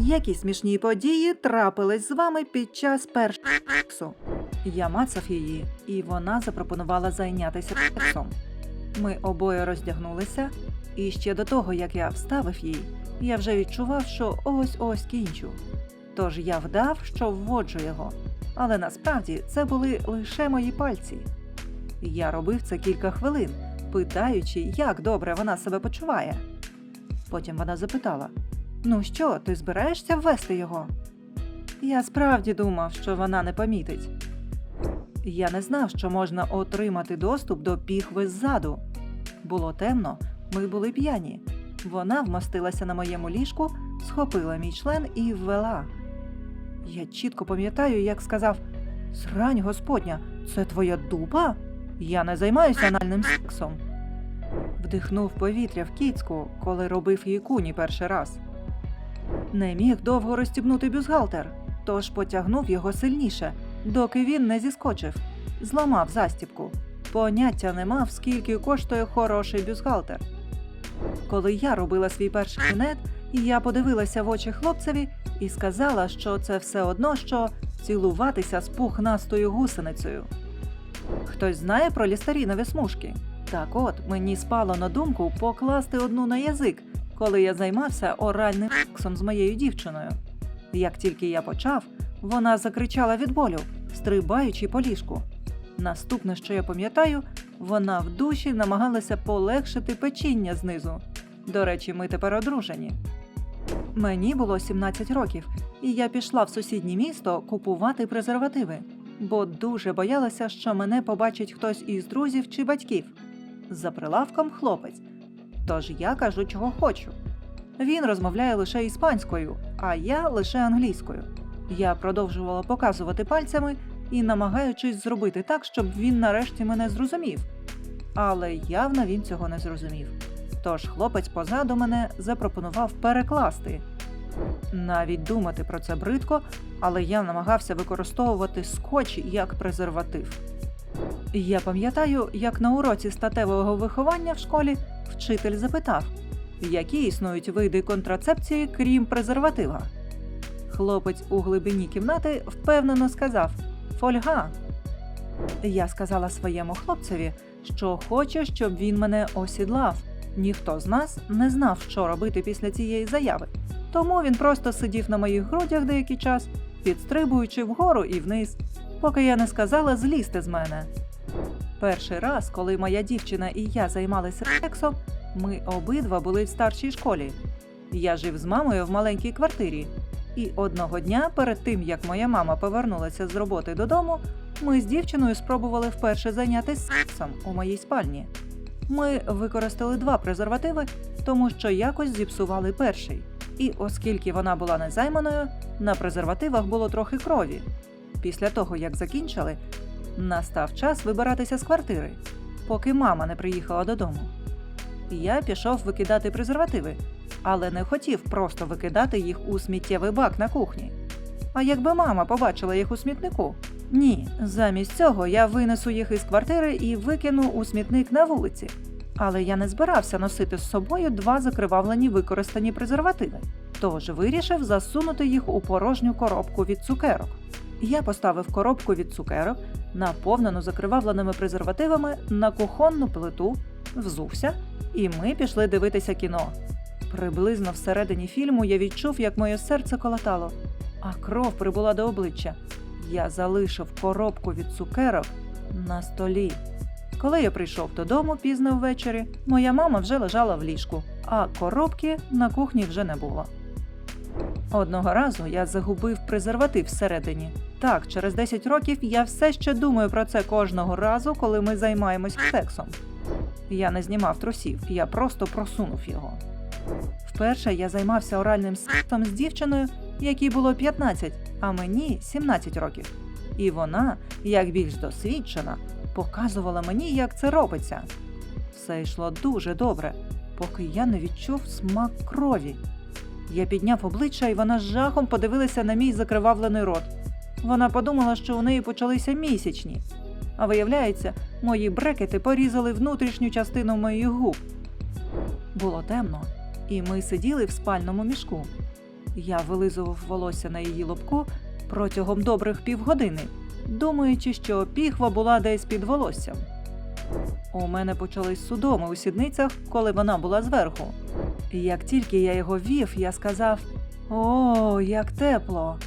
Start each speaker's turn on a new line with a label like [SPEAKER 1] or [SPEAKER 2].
[SPEAKER 1] Які смішні події трапились з вами під час першого сексу? Я мацав її, і вона запропонувала зайнятися сексом. Ми обоє роздягнулися, і ще до того, як я вставив їй, я вже відчував, що ось ось кінчу. Тож я вдав, що вводжу його. Але насправді це були лише мої пальці. Я робив це кілька хвилин, питаючи, як добре вона себе почуває. Потім вона запитала: Ну що, ти збираєшся ввести його? Я справді думав, що вона не помітить. Я не знав, що можна отримати доступ до піхви ззаду. Було темно, ми були п'яні. Вона вмостилася на моєму ліжку, схопила мій член і ввела. Я чітко пам'ятаю, як сказав: Срань господня, це твоя дупа? Я не займаюся анальним сексом. Вдихнув повітря в кіцьку, коли робив її куні перший раз. Не міг довго розстібнути бюстгальтер, тож потягнув його сильніше, доки він не зіскочив, зламав застібку. Поняття не мав, скільки коштує хороший бюстгальтер. Коли я робила свій перший кінет, я подивилася в очі хлопцеві і сказала, що це все одно, що цілуватися з пухнастою гусеницею. Хтось знає про лістарінові смужки? Так от мені спало на думку покласти одну на язик, коли я займався оральним сексом з моєю дівчиною. Як тільки я почав, вона закричала від болю, стрибаючи по ліжку. Наступне, що я пам'ятаю, вона в душі намагалася полегшити печіння знизу. До речі, ми тепер одружені. Мені було 17 років, і я пішла в сусіднє місто купувати презервативи, бо дуже боялася, що мене побачить хтось із друзів чи батьків. За прилавком хлопець. Тож я кажу, чого хочу. Він розмовляє лише іспанською, а я лише англійською. Я продовжувала показувати пальцями і намагаючись зробити так, щоб він нарешті мене зрозумів. Але явно він цього не зрозумів. Тож хлопець позаду мене запропонував перекласти. Навіть думати про це бридко, але я намагався використовувати скотч як презерватив. Я пам'ятаю, як на уроці статевого виховання в школі вчитель запитав, які існують види контрацепції, крім презерватива. Хлопець у глибині кімнати впевнено сказав Фольга. Я сказала своєму хлопцеві, що хочу, щоб він мене осідлав. Ніхто з нас не знав, що робити після цієї заяви. Тому він просто сидів на моїх грудях деякий час, підстрибуючи вгору і вниз, поки я не сказала злізти з мене. Перший раз, коли моя дівчина і я займалися сексом, ми обидва були в старшій школі. Я жив з мамою в маленькій квартирі. І одного дня, перед тим як моя мама повернулася з роботи додому, ми з дівчиною спробували вперше зайнятися сексом у моїй спальні. Ми використали два презервативи, тому що якось зіпсували перший. І оскільки вона була незайманою, на презервативах було трохи крові. Після того, як закінчили, настав час вибиратися з квартири, поки мама не приїхала додому. Я пішов викидати презервативи, але не хотів просто викидати їх у сміттєвий бак на кухні. А якби мама побачила їх у смітнику? Ні, замість цього я винесу їх із квартири і викину у смітник на вулиці. Але я не збирався носити з собою два закривавлені використані презервативи, тож вирішив засунути їх у порожню коробку від цукерок. Я поставив коробку від цукерок, наповнену закривавленими презервативами, на кухонну плиту, взувся, і ми пішли дивитися кіно. Приблизно всередині фільму я відчув, як моє серце колотало, а кров прибула до обличчя. Я залишив коробку від цукерок на столі. Коли я прийшов додому пізно ввечері, моя мама вже лежала в ліжку, а коробки на кухні вже не було. Одного разу я загубив презерватив всередині. Так, через 10 років я все ще думаю про це кожного разу, коли ми займаємось сексом. Я не знімав трусів, я просто просунув його. Вперше я займався оральним сексом з дівчиною, якій було 15, а мені 17 років. І вона, як більш досвідчена, показувала мені, як це робиться. Все йшло дуже добре, поки я не відчув смак крові. Я підняв обличчя, і вона з жахом подивилася на мій закривавлений рот. Вона подумала, що у неї почалися місячні. А виявляється, мої брекети порізали внутрішню частину моїх губ. Було темно, і ми сиділи в спальному мішку. Я вилизував волосся на її лобку протягом добрих півгодини, думаючи, що піхва була десь під волоссям. У мене почались судоми у сідницях, коли вона була зверху. Як тільки я його вів, я сказав: О, як тепло!